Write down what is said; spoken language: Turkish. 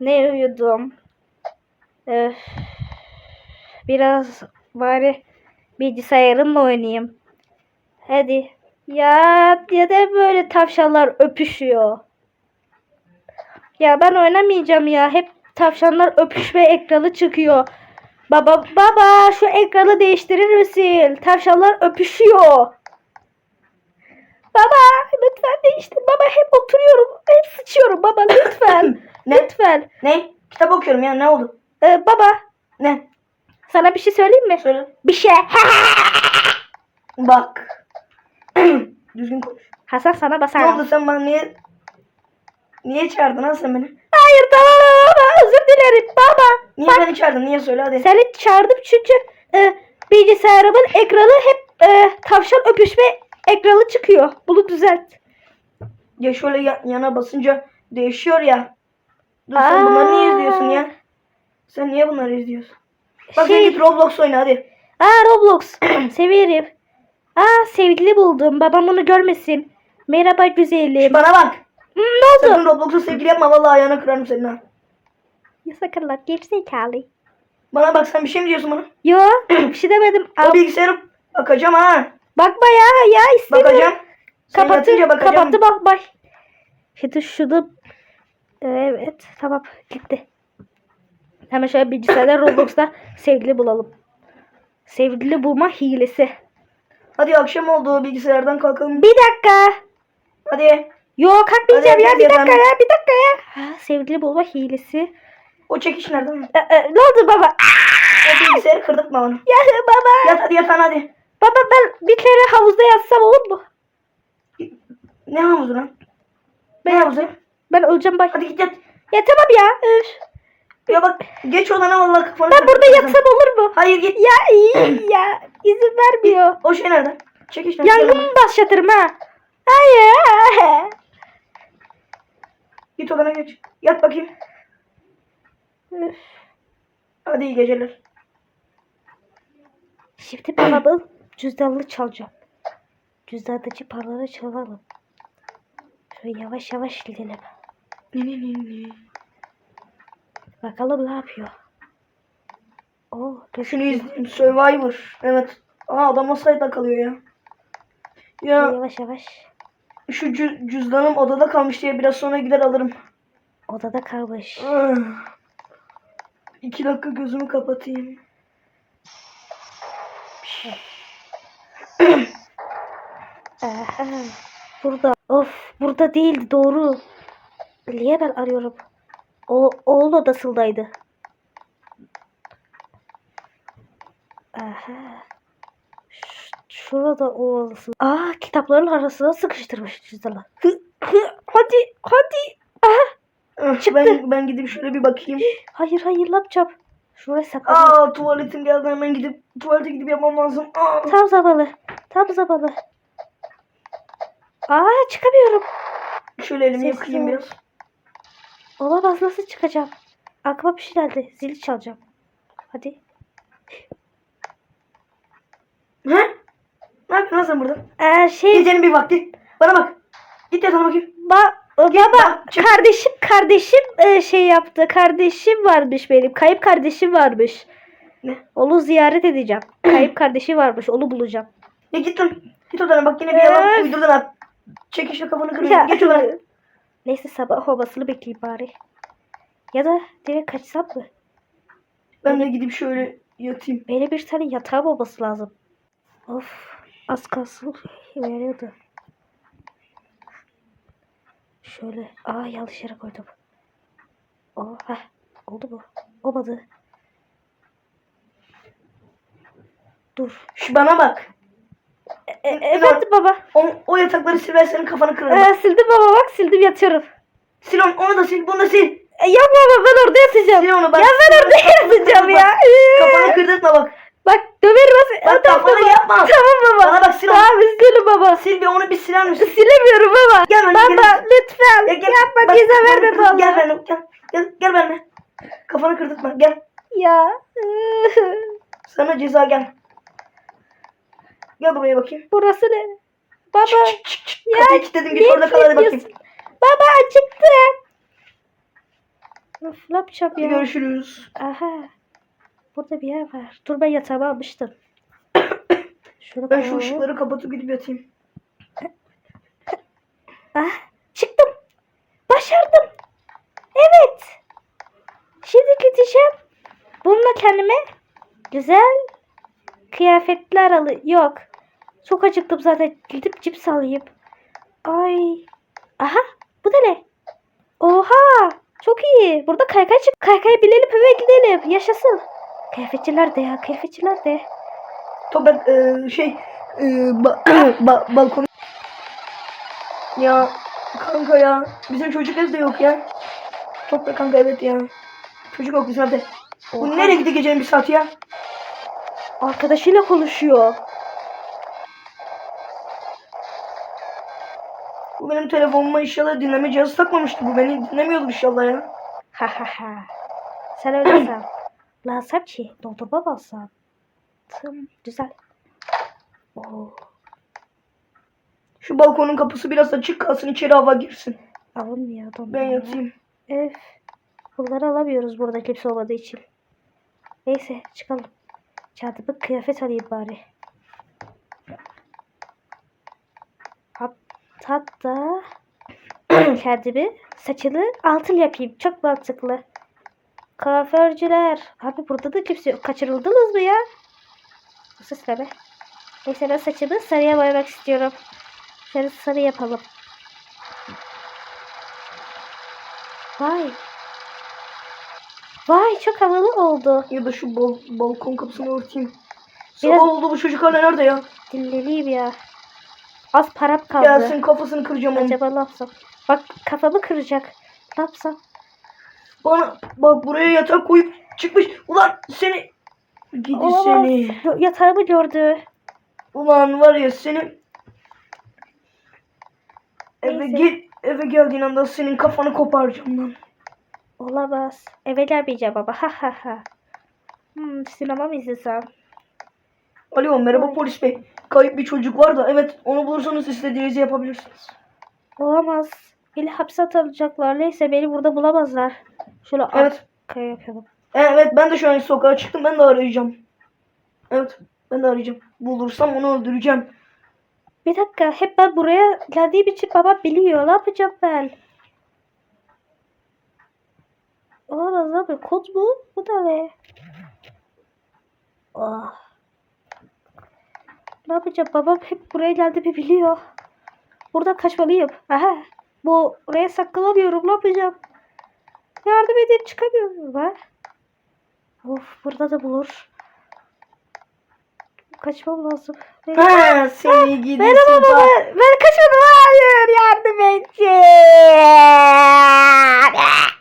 Ne uyudum? Öf. Biraz bari bilgisayarımla oynayayım. Hadi. Ya ya da böyle tavşanlar öpüşüyor. Ya ben oynamayacağım ya. Hep tavşanlar öpüşme ekranı çıkıyor. Baba baba şu ekranı değiştirir misin? Tavşanlar öpüşüyor. Baba lütfen değiştir. Baba hep oturuyorum. Hep sıçıyorum baba lütfen. Ne? lütfen. Ne? Kitap okuyorum ya ne oldu? Ee, baba Ne? sana bir şey söyleyeyim mi? Söyle. Bir şey. Bak. Düzgün konuş. Hasan sana Ne basarım. oldu sen bana niye niye çağırdın ha sen beni? Hayır tamam baba özür dilerim baba. Niye Bak, beni çağırdın? Niye söyle hadi. Seni çağırdım çünkü e, bilgisayarımın ekranı hep e, tavşan öpüşme ekranı çıkıyor. Bunu düzelt. Ya şöyle ya- yana basınca değişiyor ya. Dur sen bunları niye izliyorsun ya? Sen niye bunları izliyorsun? Bak Şey- git Roblox oyna hadi. Aa Roblox. Severim. Aa sevgili buldum. Babam bunu görmesin. Merhaba güzelim. Bana bak. Hmm, ne oldu? Sakın Roblox'a sevgili yapma vallahi ayağını kırarım senin ha. Ya sakın lan gerizekalı. Bana bak sen bir şey mi diyorsun bana? Yo bir şey demedim. O Al, bilgisayarı bakacağım ha. bakma ya ya istemiyorum. Bakacağım. Sen Kapattı, yatınca bakacağım. kapattı bak bak. Şimdi şunu evet tamam gitti. Hemen şöyle bilgisayarda Roblox'ta sevgili bulalım. Sevgili bulma hilesi. Hadi akşam oldu bilgisayardan kalkalım. Bir dakika. Hadi. Yo kalkmayacağım ya bir dakika efendim. ya bir dakika ya. Ha, sevgili bulma hilesi. O çekiş nereden? E, e, ne oldu baba? O bilgisayarı kırdırtma onu. Ya baba. Yat hadi yatan hadi. Baba ben bir kere havuzda yatsam olur mu? Ne havuzu lan? Ne havuzu? Ben öleceğim bak. Hadi git yat. Ya tamam ya. Üf. Ya bak geç odana vallahi kafanı Ben burada yatsam olur mu? Hayır git. Ya iyi ya. İzin vermiyor. O şey nerede? Çekiş nerede? Yangın başlatırım ha. Hayır. Git odana geç. Yat bakayım. Üf. Hadi iyi geceler. Şimdi babamın cüzdanını çalacağım. Cüzdandaki paraları çalalım. Şöyle yavaş yavaş gidelim. Ne ne ne. Bakalım ne yapıyor. Oo, dur. Şunu. Survivor. Evet. Aa adam ayakta kalıyor ya. Ya Yavaş yavaş. şu cü- cüzdanım odada kalmış diye biraz sonra gider alırım. Odada kalmış. Ah. İki dakika gözümü kapatayım. Aha, burada. Of burada değildi doğru. Niye ben arıyorum? O oğul odasındaydı. Aha. Şurada o odası. Aa kitapların arasına sıkıştırmış cüzdanı. Hı, hı, hadi hadi. Aha. Ah, Çıktı. Ben, ben gidip şöyle bir bakayım. Hayır hayır yapacağım? Şuraya saklanayım. Aa tuvaletim geldi hemen gidip tuvalete gidip yapmam lazım. Aa. Tam zamanı. Tam zamanı. Aa çıkamıyorum. Şöyle elimi Sessiz yıkayayım biraz. Olamaz nasıl çıkacağım? Aklıma bir şey geldi. Zili çalacağım. Hadi. He? Ne yapıyorsun lan sen burada? Ee, şey Gecenin bir vakti. Bana bak. Git yatağına bakayım. ba baba bak, kardeşim kardeşim e, şey yaptı. Kardeşim varmış benim. Kayıp kardeşim varmış. Ne? Onu ziyaret edeceğim. Kayıp kardeşi varmış. Onu bulacağım. Ya git lan. Git odana bak yine bir yalan uydurdun ha. Çek işte kafanı kırın. Ya. Geç odana. Neyse sabah havasını bekleyeyim bari. Ya da direkt kaçsam mı? Ben de gidip şöyle yatayım. Böyle bir tane yatağım olması lazım. Of az kalsın veriyordu. Şöyle aa yanlış yere koydum. Oh heh, oldu mu? Olmadı. Dur. Şu bana bak. E, e, efendim baba. O, o yatakları sil ben senin kafanı kırarım. Ee, sildim baba bak sildim yatıyorum. Sil onu, onu da sil bunu da sil. E, yok baba ben orada yatacağım. Sil onu bak. Ya ben orada yatacağım ya. Ee, Kafanı kırdırtma bak. Bak döverim. Bak, Tamam kafanı baba. yapma. Tamam baba. Bana bak, sil onu. Tamam üzgünüm baba. Sil bir onu bir siler misin? Silemiyorum baba. Gel benimle, baba gel. lütfen. Ya gel, Yapma bak, kafanı verme baba. Gel benimle gel. Gel, gel benimle. Kafanı kırdırtma gel. Ya. Sana ceza gel. Gel buraya bakayım. Burası ne? Baba. Çık, çık, çık. Ya, Kapıyı kilitledim git orada kal hadi bakayım. Baba acıktı. Öf, ne yapacağım ya? Görüşürüz. Aha. Burada bir yer var. Dur ben yatağımı almıştım. Şunu Ben şu koyalım. ışıkları kapatıp gidip yatayım. Ah, çıktım. Başardım. Evet. Şimdi gideceğim. Bununla kendime güzel kıyafetler alı yok. Çok acıktım zaten. Gidip cips alayım. Ay. Aha. Bu da ne? Oha. Çok iyi. Burada kaykay çık. Kaykaya binelim eve gidelim. Yaşasın. Kıyafetçiler de ya. Kıyafetçiler de. Toprak e, şey e, ba, ba, balkon. Ya kanka ya bizim çocuk evde yok ya. Toprak kanka evet ya. Çocuk yok bizim evde. Bu nereye gitti gecenin bir saat ya? Arkadaşıyla konuşuyor. Bu benim telefonuma inşallah dinleme cihazı takmamıştı. Bu beni dinlemiyordu inşallah ya. Ha ha ha. Sen öyle san. Lansam ki dondurma? Tım, güzel. Oo, Şu balkonun kapısı biraz açık kalsın içeri hava girsin. alınmıyor dondurma. Ben yatayım. Öf. Bunları alamıyoruz burada kimse olmadığı için. Neyse çıkalım. Çantamı kıyafet alayım bari. Hatta kendimi saçını altın yapayım. Çok mantıklı. Kuaförcüler. Abi burada da kimse yok. Kaçırıldınız mı ya? Bu ses ne be? Neyse ben saçımı sarıya boyamak istiyorum. Şöyle sarı yapalım. Vay. Vay çok havalı oldu. Ya da şu bal, balkon kapısını örteyim. Biraz- Sabah oldu bu çocuk hala nerede ya? Dinleneyim ya. Az param kaldı. Gelsin kafasını kıracağım onu. Acaba ne yapsam? Bak kafamı kıracak. Ne yapsam? Bana bak buraya yatak koyup çıkmış. Ulan seni. Gidi Olamaz. seni. Yatağımı gördü. Ulan var ya seni. Eve Neyse. gel eve geldiğin anda senin kafanı koparacağım lan. Olamaz. Eve gelmeyeceğim baba. Ha ha ha. Hmm, sinema mı izlesem? Alo merhaba polis bey. Kayıp bir çocuk var da evet onu bulursanız istediğinizi yapabilirsiniz. Olamaz. Beni hapse atacaklar. Neyse beni burada bulamazlar. Şöyle Evet. arkaya yapalım. Evet ben de şu an sokağa çıktım ben de arayacağım. Evet ben de arayacağım. Bulursam onu öldüreceğim. Bir dakika. Hep ben buraya geldiğim için babam biliyor. Ne yapacağım ben? Olamaz abi. Kod mu? Bu da ne? Ah. Ne yapacağım? Babam hep buraya geldi bir biliyor. Buradan kaçmalıyım. Aha. Bu oraya saklanamıyorum. Ne yapacağım? Yardım edin çıkamıyorum ben. Of burada da bulur. Kaçmam lazım. Ha, seni gidi Benim baba ben, ben kaçmadım. Hayır yardım edin.